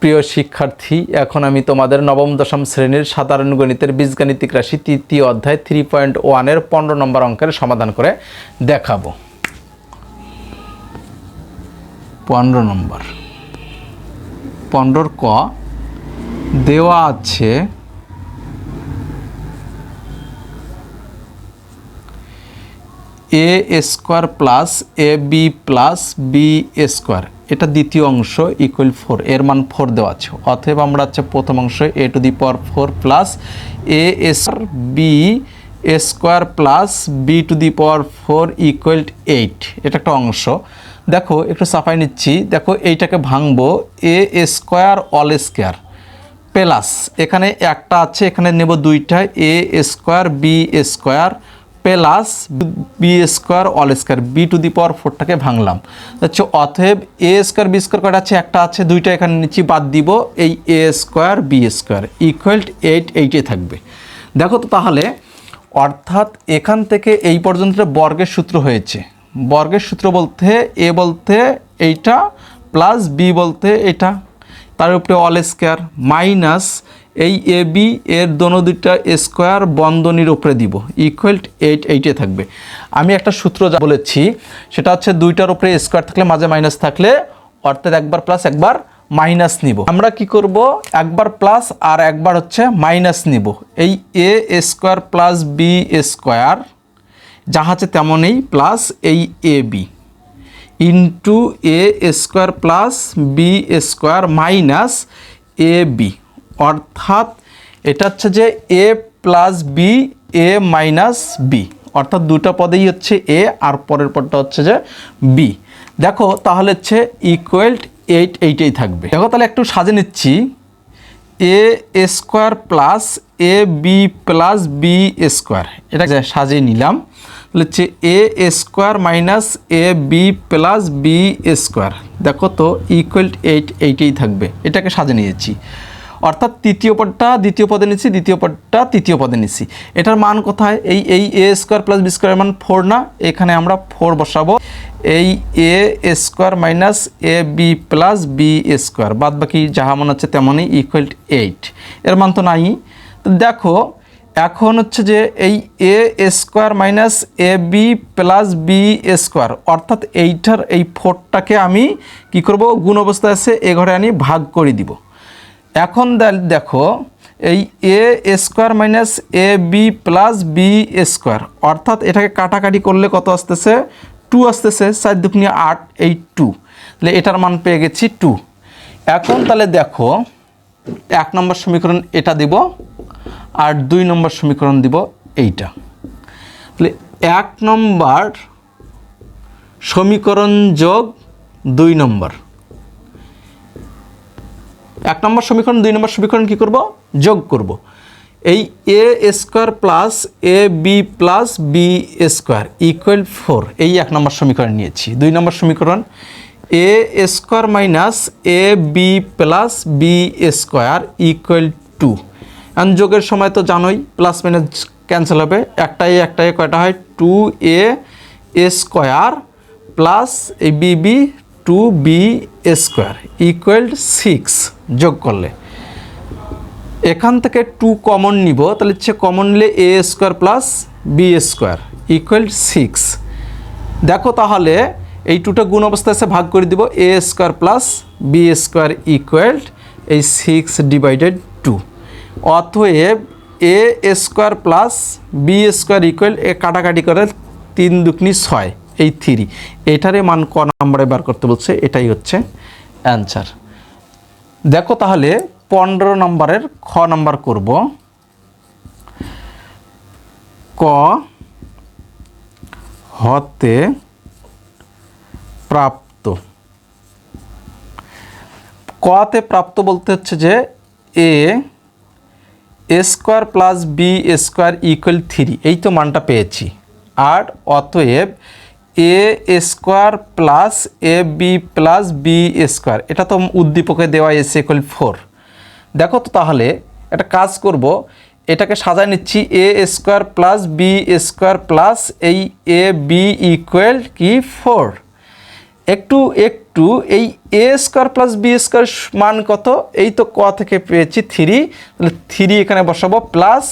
প্রিয় শিক্ষার্থী, এখন আমি তোমাদের নবম, দশম শ্রেণির সাধারণ গণিতের বীজগাণিতিক রাশি তৃতীয় অধ্যায় থ্রি পয়েন্ট ওয়ানের পনেরো নম্বর অঙ্কের সমাধান করে দেখাবো। পনেরো নম্বর। পনেরোর ক, দেওয়া আছে a square plus a b plus b square এটা দ্বিতীয় অংশ ইকুয়াল ফোর এর মান ফোর দেওয়া আছে। অতএব আমরা হচ্ছে প্রথম অংশ a to the power four plus a square b square plus b to the power four equal eight এটা একটা অংশ। দেখো, একটু সাফাই নিচ্ছি। দেখো, এইটাকে ভাঙবো। A square all square plus এখানে একটা আছে, এখানে নেব দুইটা। A square b square plus b square, all square, b to the power ফোরটাকে ভাঙলাম। হচ্ছে অতএব এ স্কোয়ার, বি স্কোয়ার কটা আছে? একটা আছে, দুইটা এখানে নিচে বাদ দিব, এই a square, b square. Equal eight এইটে থাকবে। দেখো তো তাহলে, অর্থাৎ এখান থেকে এই পর্যন্ত বর্গের সূত্র হয়েছে। বর্গের সূত্র বলতে এ বলতে এইটা, প্লাস বি বলতে এটা। তার উপরে অল স্কোয়ার মাইনাস এই এ বি এর দোনো দুইটা স্কোয়ার বন্ধনীর উপরে দিব। ইকুয়াল এইট এইটে থাকবে। আমি একটা সূত্র যা বলেছি, সেটা হচ্ছে দুইটার উপরে স্কোয়ার থাকলে মাঝে মাইনাস থাকলে অর্থাৎ একবার প্লাস একবার মাইনাস নিব। আমরা কি করব? একবার প্লাস আর একবার হচ্ছে মাইনাস নিব। এই a square plus b square যাহা আছে তেমনই প্লাস এই a b into a square plus b square minus a b অর্থাৎ এটা হচ্ছে যে a plus b a minus b অর্থাৎ দুটো পদেই হচ্ছে এ আর পরের পদটা হচ্ছে যে বি দেখো, তাহলে হচ্ছে ইকুয়াল এইট এইটেই থাকবে। দেখো, তাহলে একটু সাজে নিচ্ছি। A square plus a b plus b square এটা সাজিয়ে নিলাম। হচ্ছে a square minus a b plus b square. দেখো তো ইকুয়াল এইট এইটেই থাকবে। এটাকে সাজে নিয়েছি। অর্থাৎ তৃতীয় পদটা দ্বিতীয় পদে নিচ্ছি দ্বিতীয় পদটা তৃতীয় পদে নিচ্ছি এটার মান কোথায়? এই এই এ স্কোয়ার প্লাস বি স্কোয়ারের মান ফোর না? এখানে আমরা ফোর বসাবো। এই a square minus a b plus b square. বাদ বাকি যাহা মনে হচ্ছে তেমনই ইকুয়াল এইট এর মান তো নাই। তো দেখো এখন হচ্ছে যে এই a square minus a b plus b square, অর্থাৎ এইটার এই ফোরটাকে আমি কি করব? গুণ অবস্থায় আছে, এ ঘরে আনি ভাগ করে দিব। এখন দেখো, এই a square minus a b plus b square, অর্থাৎ এটাকে কাটাকাটি করলে কত আসতেছে? টু আসতেছে, চার দুপুনি আট, এই টু। তাহলে এটার মান পেয়ে গেছি টু। এখন তাহলে দেখো, এক নম্বর সমীকরণ এটা দিব। আর দুই নম্বর সমীকরণ দিব এইটা। তাহলে এক নম্বর সমীকরণ যোগ দুই নম্বর। এক নম্বর সমীকরণ, দুই নম্বর সমীকরণ কি করব? যোগ করব। এই a square plus a b plus b square equal four এই এক নম্বর সমীকরণ নিয়েছি। দুই নম্বর সমীকরণ a square minus a b plus b square equal two এখন যোগের সময় তো জানোই প্লাস মাইনাস ক্যান্সেল হবে। একটাই একটাই কয়টা হয়? টু এ স্কোয়ার প্লাস এই b b two b square equal six যোগ করলে। এখান থেকে টু কমন নিব, তাহলে হচ্ছে কমন নিলে a square plus b square equal six দেখো তাহলে, এই টুটা গুণ অবস্থায় আছে ভাগ করে দিব a square plus b square equal এই সিক্স ডিভাইডেড অতএব a square plus b square equal a কাটাকাটি করে তিন দুকনি ছয়, এই থ্রি এটারে মান ক নম্বরে বার করতে বলছে, এটাই হচ্ছে অ্যান্সার দেখো তাহলে পনেরো নম্বরের খ নম্বর করব। ক হতে প্রাপ্ত। কতে প্রাপ্ত বলতে হচ্ছে যে a square plus b square equal three, এই তো মানটা পেয়েছি। আর অতএব a square plus a b plus b square, এটা তো উদ্দীপকে দেওয়া এস ইকুয়াল ফোর দেখো তো তাহলে, একটা কাজ করব, এটাকে সাজায় নিচ্ছি, a square plus b square plus এই এ বি ইকুয়াল কি? ফোর একটু একটু টু এই a square plus b square মান কত? এই তো ক থেকে পেয়েছি থ্রি তাহলে থ্রি এখানে বসাবো plus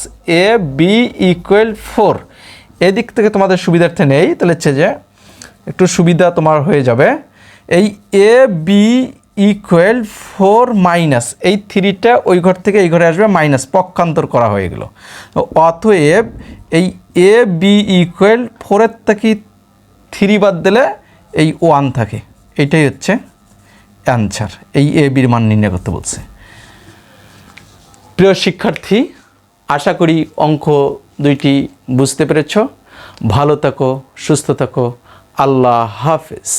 a b equal four এদিক থেকে তোমাদের সুবিধার্থে নেই, তাহলে হচ্ছে যে একটু সুবিধা তোমার হয়ে যাবে। এই a b equal four minus এই থ্রিটা ওই ঘর থেকে এই ঘরে আসবে মাইনাস পক্ষান্তর করা হয়ে গেল। অতএব এই এ বি ইকুয়াল ফোরের থেকে থ্রি বাদ দিলে এই ওয়ান থাকে। এটাই হচ্ছে অ্যান্সার এই এ বির মান নির্ণয় করতে বলছে। প্রিয় শিক্ষার্থী, আশা করি অঙ্ক দুইটি বুঝতে পেরেছ। ভালো থাকো, সুস্থ থাকো। আল্লাহ হাফেজ।